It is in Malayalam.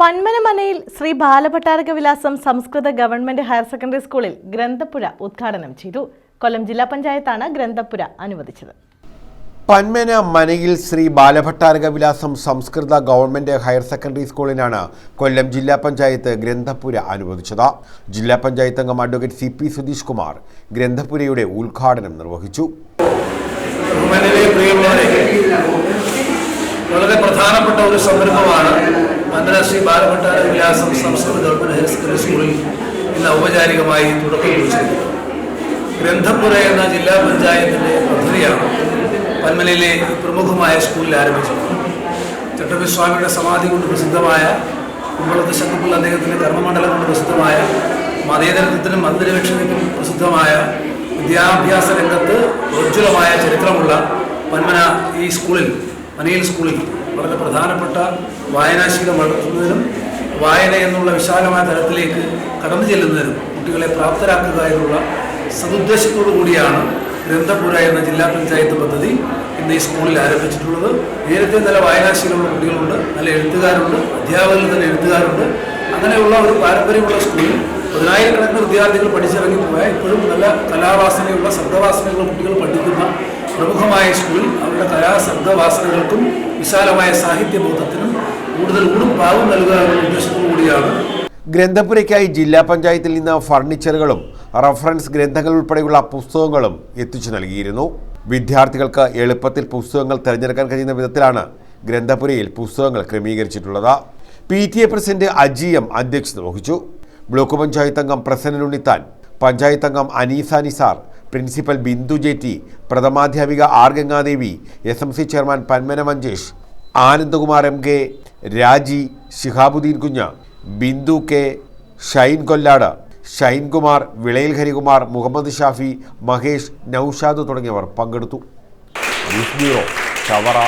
പന്മനമനയിൽ ശ്രീ ബാലഭട്ടാരക വിലാസം സംസ്കൃത ഗവൺമെന്റ് ഹയർ സെക്കൻഡറി സ്കൂളിൽ ഗ്രന്ഥപുര ഉദ്ഘാടനം ചെയ്തു. കൊല്ലം ജില്ലാ പഞ്ചായത്താണ് ഗ്രന്ഥപ്പുര അനുവദിച്ചത്. Panmana മനയിൽ Shri Balabhattaraka Vilasam Samskrita government higher secondary സ്കൂളിനാണ് Kollam ജില്ലാ പഞ്ചായത്ത് ഗ്രന്ഥപുര അനുവദിച്ചത്. ജില്ലാ പഞ്ചായത്ത് അംഗം advocate C P Sudheesh Kumar ഗ്രന്ഥപുരയുടെ ഉദ്ഘാടനം നിർവഹിച്ചു. വളരെ പ്രധാനപ്പെട്ട ഒരു സംരംഭമാണ് മന്ദന ശ്രീ ബാലഭട്ടാര വിലാസം സംസ്കൃത ഗവൺമെന്റ് ഹയർ സെക്കൻഡറി സ്കൂളിൽ ഇന്ന് ഔപചാരികമായി തുടക്കം കുറിച്ചിരുന്നു ഗ്രന്ഥപുര എന്ന ജില്ലാ പഞ്ചായത്തിന്റെ പദ്ധതിയാണ് പന്മലയിലെ പ്രമുഖമായ സ്കൂളിൽ ആരംഭിച്ചത്. ചട്ടമ്പി സ്വാമിയുടെ സമാധി കൊണ്ട് പ്രസിദ്ധമായ കുമ്പളത്ത് ശക്തിപ്പുള്ള അദ്ദേഹത്തിന്റെ കർമ്മമണ്ഡലം കൊണ്ട് പ്രസിദ്ധമായ മതേതരത്വത്തിനും മതനിരപേക്ഷതയ്ക്കും പ്രസിദ്ധമായ വിദ്യാഭ്യാസ രംഗത്ത് ഉജ്ജ്വലമായ ചരിത്രമുള്ള പന്മന ഈ സ്കൂളിൽ മനയിൽ സ്കൂളിൽ വളരെ പ്രധാനപ്പെട്ട വായനാശീലം വളർത്തുന്നതിനും വായന എന്നുള്ള വിശാലമായ തലത്തിലേക്ക് കടന്നു ചെല്ലുന്നതിനും കുട്ടികളെ പ്രാപ്തരാക്കുക എന്നുള്ള സതുദ്ദേശത്തോടു കൂടിയാണ് ഗ്രന്ഥപുര എന്ന ജില്ലാ പഞ്ചായത്ത് പദ്ധതി ഇന്ന് ഈ സ്കൂളിൽ ആരംഭിച്ചിട്ടുള്ളത്. നേരത്തെ നല്ല വായനാശീലമുള്ള കുട്ടികളുണ്ട് നല്ല എഴുത്തുകാരുണ്ട് അധ്യാപകരിൽ തന്നെ എഴുത്തുകാരുണ്ട്. അങ്ങനെയുള്ള ഒരു പാരമ്പര്യമുള്ള സ്കൂളിൽ പതിനായിരക്കണക്കിന് വിദ്യാർത്ഥികൾ പഠിച്ചിറങ്ങി പോയാൽ ഇപ്പോഴും നല്ല കലാവാസനയുള്ള ശബ്ദവാസനയുള്ള കുട്ടികൾ പഠിക്കുന്ന പ്രമുഖമായ സ്കൂളിൽ അവരുടെ കലാ ശബ്ദവാസനകൾക്കും വിശാലമായ സാഹിത്യബോധത്തിനും കൂടുതൽ ഊടും പാവും നൽകുക എന്നുള്ള ഉദ്ദേശത്തോടു കൂടിയാണ്. ഗ്രന്ഥപുരയ്ക്കായി ജില്ലാ പഞ്ചായത്തിൽ നിന്ന് ഫർണിച്ചറുകളും റഫറൻസ് ഗ്രന്ഥങ്ങൾ ഉൾപ്പെടെയുള്ള പുസ്തകങ്ങളും എത്തിച്ചു നൽകിയിരുന്നു. വിദ്യാർത്ഥികൾക്ക് എളുപ്പത്തിൽ പുസ്തകങ്ങൾ തിരഞ്ഞെടുക്കാൻ കഴിയുന്ന വിധത്തിലാണ് ഗ്രന്ഥപുരയിൽ പുസ്തകങ്ങൾ ക്രമീകരിച്ചിട്ടുള്ളത്. P T A president Ajiyam അധ്യക്ഷത വഹിച്ചു. ബ്ലോക്ക് പഞ്ചായത്ത് അംഗം പ്രസന്നൻ ഉണ്ണിത്താൻ പഞ്ചായത്ത് അംഗം Aneesa Nisar principal Bindu Jetty പ്രഥമാധ്യാപിക R Gangadevi S M C chairman Panmana Manjesh Anandakumar M K Raji Shihabuddin Kunja Bindu K Shine Kollad Shainkumar Vilayil Harikumar Muhammad Shafi Mahesh Noushad തുടങ്ങിയവർ പങ്കെടുത്തു. News bureau Chavara.